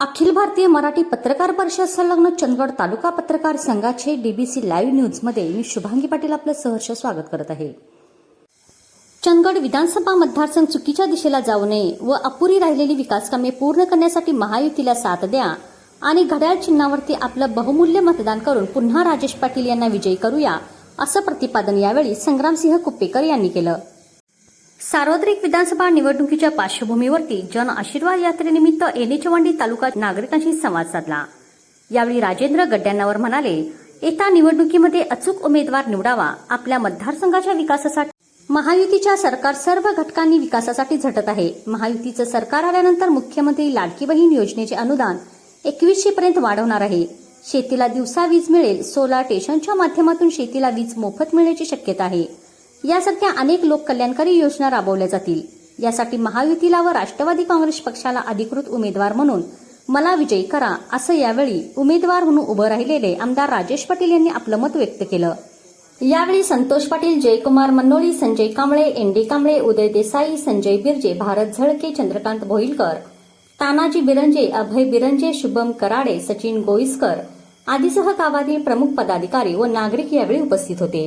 अखिल भारतीय मराठी पत्रकार परिषद संलग्न चंदगड तालुका पत्रकार संघाचे डीबीसी लाईव्ह न्यूजमध्ये मी शुभांगी पाटील आपलं सहर्ष स्वागत करत आहे. चंदगड विधानसभा मतदारसंघ चुकीच्या दिशेला जाऊ नये व अपुरी राहिलेली विकासकामे पूर्ण करण्यासाठी महायुतीला साथ द्या आणि घड्याळ चिन्हावरती आपलं बहुमूल्य मतदान करून पुन्हा राजेश पाटील यांना विजयी करूया असं प्रतिपादन यावेळी संग्रामसिंह कुप्पेकर यांनी केलं. सार्वत्रिक विधानसभा निवडणुकीच्या पार्श्वभूमीवरती जन आशीर्वाद यात्रेनिमित्त एनेचवंडी तालुका नागरिकांशी संवाद साधला. यावेळी राजेंद्र गड्ड्यांनावर म्हणाले येत्या निवडणुकीमध्ये अचूक उमेदवार निवडावा. आपल्या मतदारसंघाच्या विकासासाठी महायुतीच्या सरकार सर्व घटकांनी विकासासाठी झटत आहे. महायुतीचं सरकार आल्यानंतर मुख्यमंत्री लाडकी बहीण योजनेचे अनुदान एकवीसशे पर्यंत वाढवणार आहे. शेतीला दिवसा वीज मिळेल. सोलार स्टेशनच्या माध्यमातून शेतीला वीज मोफत मिळण्याची शक्यता आहे. यासारख्या अनेक लोककल्याणकारी योजना राबवल्या जातील. यासाठी महायुतीला व राष्ट्रवादी काँग्रेस पक्षाला अधिकृत उमेदवार म्हणून मला विजयी करा असं यावेळी उमेदवार म्हणून उभं राहिलेले आमदार राजेश पाटील यांनी आपलं मत व्यक्त केलं. यावेळी संतोष पाटील जयकुमार मन्नोळी संजय कांबळे एन डी कांबळे उदय देसाई संजय बिर्जे भारत झळके चंद्रकांत भोईलकर तानाजी बिरंजे अभय बिरंजे शुभम कराडे सचिन गोईसकर आदीसह गावातील प्रमुख पदाधिकारी व नागरिक यावेळी उपस्थित होते.